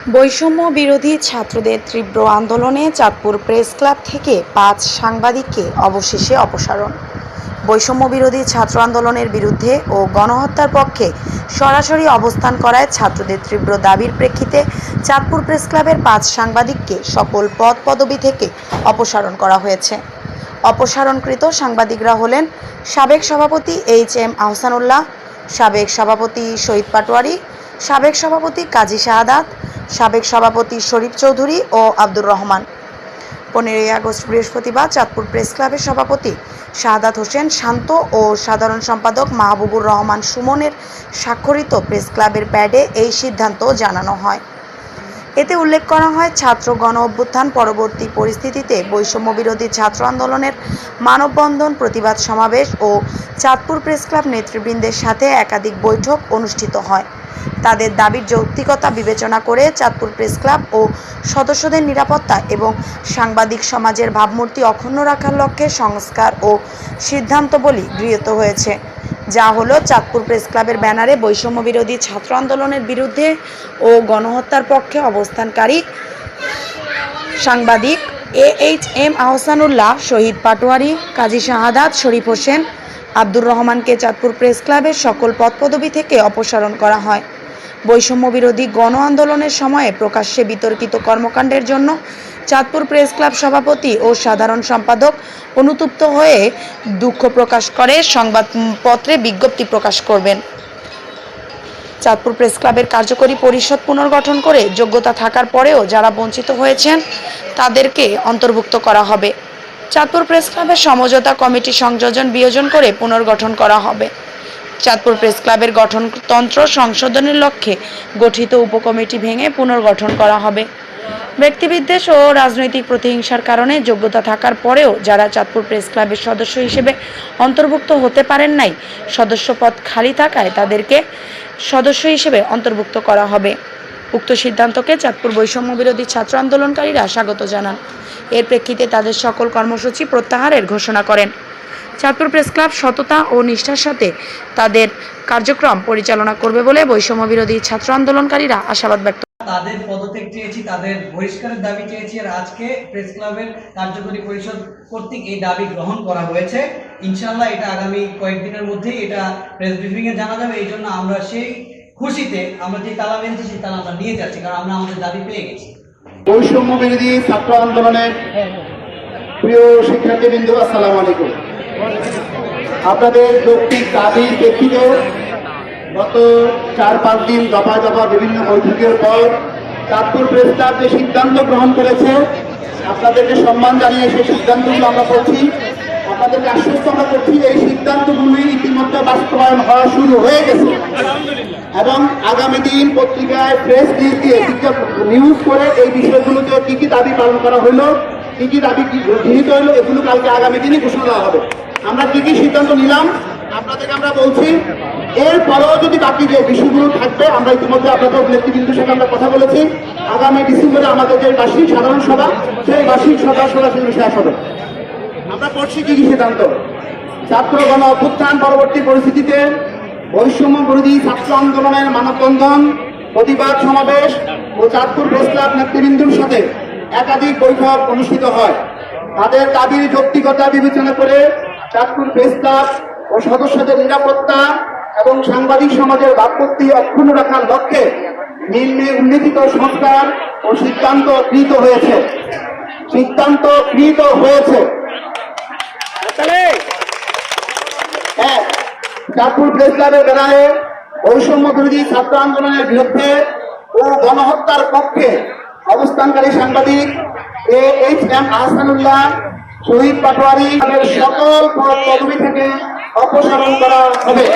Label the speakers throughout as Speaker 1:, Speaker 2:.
Speaker 1: বৈষম্য বিরোধী ছাত্রদের তীব্র আন্দোলনে চাঁদপুর প্রেস ক্লাব থেকে পাঁচ সাংবাদিককে অবশেষে অপসারণ। বৈষম্য বিরোধী ছাত্র আন্দোলনের বিরুদ্ধে ও গণহত্যার পক্ষে সরাসরি অবস্থান করায় ছাত্রদের তীব্র দাবির প্রেক্ষিতে চাঁদপুর প্রেস ক্লাবের পাঁচ সাংবাদিককে সকল পদ পদবি থেকে অপসারণ করা হয়েছে। অপসারণকৃত সাংবাদিকরা হলেন সাবেক সভাপতি এইচ এম আহসানুল্লাহ, সাবেক সভাপতি শহীদ পাটোয়ারি, সাবেক সভাপতি কাজী শাহাদাত সাবেক সভাপতি শরীফ চৌধুরী ও আব্দুর রহমান। পনেরোই আগস্ট বৃহস্পতিবার চাঁদপুর প্রেস ক্লাবের সভাপতি শাহাদাত হোসেন শান্ত ও সাধারণ সম্পাদক মাহবুবুর রহমান সুমনের স্বাক্ষরিত প্রেস ক্লাবের প্যাডে এই সিদ্ধান্ত জানানো হয়। এতে উল্লেখ করা হয়, ছাত্র গণ অভ্যুত্থান পরবর্তী পরিস্থিতিতে বৈষম্য বিরোধী ছাত্র আন্দোলনের মানববন্ধন প্রতিবাদ সমাবেশ ও চাঁদপুর প্রেস ক্লাব নেতৃবৃন্দের সাথে একাধিক বৈঠক অনুষ্ঠিত হয়। তাদের দাবির যৌক্তিকতা বিবেচনা করে চাঁদপুর প্রেস ক্লাব ও সদস্যদের নিরাপত্তা এবং সাংবাদিক সমাজের ভাবমূর্তি অক্ষুণ্ণ রাখার লক্ষ্যে সংস্কার ও সিদ্ধান্ত সিদ্ধান্তবলী গৃহীত হয়েছে। যা হলো চাঁদপুর প্রেস ক্লাবের ব্যানারে বৈষম্য বিরোধী ছাত্র আন্দোলনের বিরুদ্ধে ও গণহত্যার পক্ষে অবস্থানকারী সাংবাদিক A H M Ahsanullah, Shahid Patwari, Kazi Shahadat, Sharif Hossain Abdur রহমানকে চাঁদপুর প্রেস ক্লাবের সকল পদপদবি থেকে অপসারণ করা হয়। বৈষম্য বিরোধী গণ আন্দোলনের সময়ে প্রকাশ্যে বিতর্কিত কর্মকাণ্ডের জন্য চাঁদপুর প্রেস ক্লাব সভাপতি ও সাধারণ সম্পাদক অনুতপ্ত হয়ে দুঃখ প্রকাশ করে সংবাদপত্রে বিজ্ঞপ্তি প্রকাশ করবেন। চাঁদপুর প্রেস ক্লাবের কার্যকরী পরিষদ পুনর্গঠন করে যোগ্যতা থাকার পরেও যারা বঞ্চিত হয়েছেন, তাদেরকে অন্তর্ভুক্ত করা হবে। চাঁদপুর প্রেস ক্লাবের সমঝোতা কমিটি সংযোজন বিয়োজন করে পুনর্গঠন করা হবে। চাঁদপুর প্রেস ক্লাবের গঠনতন্ত্র সংশোধনের লক্ষ্যে গঠিত উপকমিটি ভেঙে পুনর্গঠন করা হবে। ব্যক্তিবিদ্বেষ ও রাজনৈতিক প্রতিহিংসার কারণে যোগ্যতা থাকার পরেও যারা চাঁদপুর প্রেস ক্লাবের সদস্য হিসেবে অন্তর্ভুক্ত হতে পারেন নাই, সদস্যপদ খালি থাকায় তাদেরকে সদস্য হিসেবে অন্তর্ভুক্ত করা হবে। উক্ত সিদ্ধান্তকে চাঁদপুর বৈষম্য বিরোধী ছাত্র আন্দোলনকারীরা স্বাগত জানান। এর প্রেক্ষিতে তাদের সকল কর্মসূচি প্রত্যাহারের ঘোষণা করেন। চাঁদপুর প্রেস ক্লাব সততা ও নিষ্ঠার সাথে তাদের কার্যক্রম পরিচালনা করবে বলে বৈষম্য বিরোধী ছাত্র আন্দোলনকারীরা আশাবাদ ব্যক্ত
Speaker 2: তাদের পদত্যাগ চেয়েছি, তাদের বহিষ্কারের দাবি চেয়েছি আর আজকে প্রেস ক্লাবের কার্যকরী পরিষদ কর্তৃক এই দাবি গ্রহণ করা হয়েছে। ইনশাল্লাহ এটা আগামী কয়েকদিনের মধ্যেই এটা প্রেস ব্রিফিং এ জানা যাবে, এই জন্য আমরা সেই খুশিতে আমরা যে তালা মেনছি সেই তালা আমরা নিয়ে যাচ্ছি, কারণ আমরা আমাদের দাবি পেয়ে গেছি।
Speaker 3: বৈষম্য বিরোধী ছাত্র আন্দোলনের প্রিয় শিক্ষার্থীবৃন্দ, আসসালামু আলাইকুম। আপনাদের যৌক্তিক দাবির প্রেক্ষিতে গত চার, পাঁচ দিন দফা দফা বিভিন্ন বৈঠকের পর চাঁদপুর প্রেস ক্লাব যে সিদ্ধান্ত গ্রহণ করেছে, আপনাদেরকে সম্মান জানিয়ে সেই সিদ্ধান্তগুলো আমরা করছি আপনাদেরকে আশ্বস্ত আমরা করছি এই সিদ্ধান্তগুলি ইতিমধ্যে বাস্তবায়ন হওয়া শুরু হয়ে গেছে। এবং আগামী দিন পত্রিকায় প্রেস নিউজ দিয়ে নিউজ করে এই বিষয়গুলোতে কি কি দাবি পালন করা হলো কি কি দাবি গৃহীত হলো এগুলো কালকে আগামী দিনে ঘোষণা দেওয়া হবে। আমরা কি কি সিদ্ধান্ত নিলাম আপনাদেরকে আমরা বলছি এরপরেও যদি বাকি যে বিষয়গুলো থাকবে আমরা ইতিমধ্যে আপনাদের নেতৃবৃন্দের সাথে আমরা কথা বলেছি। আগামী ডিসেম্বরে আমাদের যে বার্ষিক সাধারণ সভা সেই বার্ষিক সভা সরাসরি শেষ হবে। আমরা পড়ছি কি কি সিদ্ধান্ত? ছাত্র গণ অভ্যুত্থান পরবর্তী পরিস্থিতিতে বৈষম্য বিরোধী ছাত্র আন্দোলনের মানববন্ধন, প্রতিবাদ সমাবেশ ও চাঁদপুর প্রেস ক্লাব নেতৃবৃন্দুর সাথে একাধিক বৈঠক অনুষ্ঠিত হয়। তাদের দাবির যৌক্তিকতা বিবেচনা করে চাঁদপুর প্রেস ক্লাব ও সদস্যদের নিরাপত্তা এবং সাংবাদিক সমাজের ভাবমূর্তি অক্ষুণ্ণ রাখার লক্ষ্যে নিম্নে উল্লেখিত সংস্কার ও সিদ্ধান্ত গৃহীত হয়েছে। সিদ্ধান্ত গৃহীত হয়েছে। এক চাঁদপুর প্রেস ক্লাবের বিরোধী ছাত্র আন্দোলনের বিরুদ্ধে ও গণহত্যার পক্ষে অবস্থানকারী সাংবাদিক A H M Ahsanullah, Shahid Patwari সকল পদ পদবি থেকে অপসারণ করা হবে।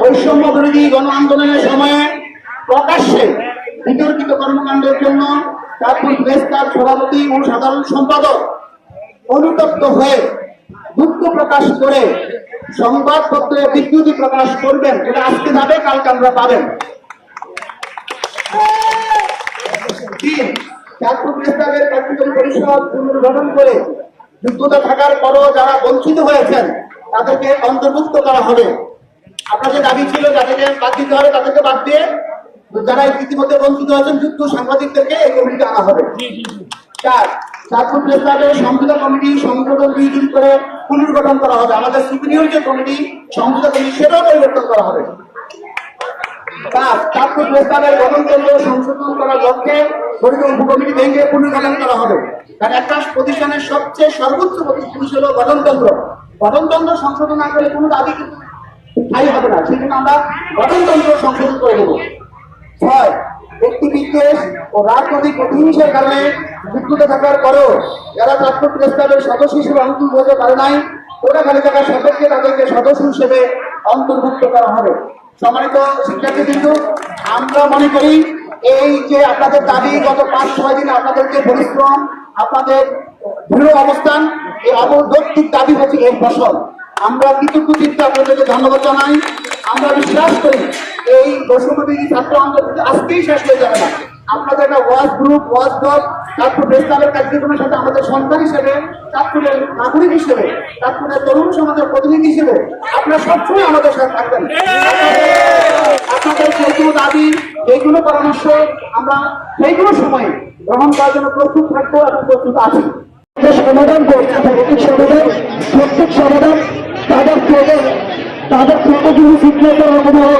Speaker 3: বৈষম্য বিরোধী গণ আন্দোলনের সময়ে প্রকাশ্যে বিতর্কিত কর্মকাণ্ডের জন্য চাঁদপুর প্রেস ক্লাব সভাপতি ও সাধারণ সম্পাদক অনুতপ্ত হয়ে দুঃখ প্রকাশ করে সংবাদপত্রে বিজ্ঞপ্তি প্রকাশ করবেন এটা আজকে যাবে কালকে আমরা পাবেন। তিন চাঁদপুর বিভাগের কার্যকরী পরিষদ পুনর্গঠন করে যোগ্যতা থাকার পরও যারা বঞ্চিত হয়েছেন তাদেরকে অন্তর্ভুক্ত করা হবে। আপনাদের দাবি ছিল যাদেরকে বাদ দিতে হবে তাদেরকে বাদ দিয়ে যারা ইতিমধ্যে বঞ্চিত হয়েছেন যুক্ত সাংবাদিকদেরকে এই কমিটিতে আনা হবে। চার চাঁদপুর প্রেস ক্লাবের সমঝোতা কমিটি সংশোধন দুই দিন করে পুনর্গঠন করা হবে। আমাদের সুপিরিয়র যে কমিটি সমঝোতা কমিটি সেটাও পরিবর্তন করা হবে। প্রেস গঠনতন্ত্র। সংশোধন গঠনতন্ত্র সংশোধন না ছয় ব্যক্তি বিদ্বেষ ও রাজনৈতিক প্রতিহিংসার কারণে যুক্ত থাকার পরেও যারা চাঁদপুর প্রেস ক্লাবের সদস্য হিসেবে অন্তর্ভুক্ত হতে পারে নাই, ওরা খালি থাকার সদস্যকে তাদেরকে সদস্য হিসেবে অন্তর্ভুক্ত করা হবে। সম্মানিত শিক্ষার্থী কিন্তু আমরা মনে করি এই যে আপনাদের দাবি, গত পাঁচ, ছয় দিন আপনাদের যে পরিশ্রম, আপনাদের দৃঢ় অবস্থান, এই অবদত্তিক দাবি হচ্ছে এর ফসল। আমরা কৃতজ্ঞ চিত্তে আপনাদেরকে ধন্যবাদ জানাই। আমরা বিশ্বাস করি এই বৈষম্যবিধি ছাত্র আন্দোলন আজকেই শেষ হয়ে যাবে না। আপনাদের একটা ওয়াজ গ্রুপ ওয়াজ দল কার্যক্রমের সাথে আমাদের সন্তান হিসেবে চাঁদপুরের নাগরিক হিসেবে চাঁদপুরের তরুণ সমাজের প্রতিনিধি হিসেবে আপনারা সবসময় আমাদের সাথে থাকবেন। আপনাদের যেগুলো দাবি, যেগুলো পরামর্শ আমরা সেইগুলো সময় গ্রহণ করার জন্য প্রস্তুত থাকব এবং প্রস্তুত আছি। সমাধান করছে সমাধান, প্রত্যেক সমাধান তাদের থেকে তাদের থেকে কিন্তু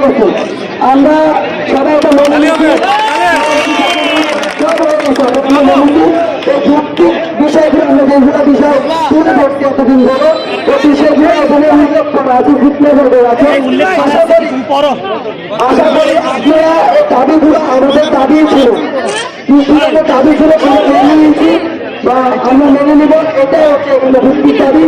Speaker 3: গেছে আমরা সবাই এটা মেনে নিচ্ছি। এই যৌক্তিক বিষয়গুলো যেগুলো বিষয় তুলে ধরছি এতদিন ধরে এই বিষয়গুলো এখানে উল্লেখ করা আছে সিগনেচার করা আছে আশা করি আশা করি আপনারা এই দাবিগুলো আমাদের দাবি ছিল কিন্তু আমাদের দাবি ছিল আমরা মেনে নিয়েছি বা আমরা মেনে নিব এটাই হচ্ছে এগুলো ভিত্তিক দাবি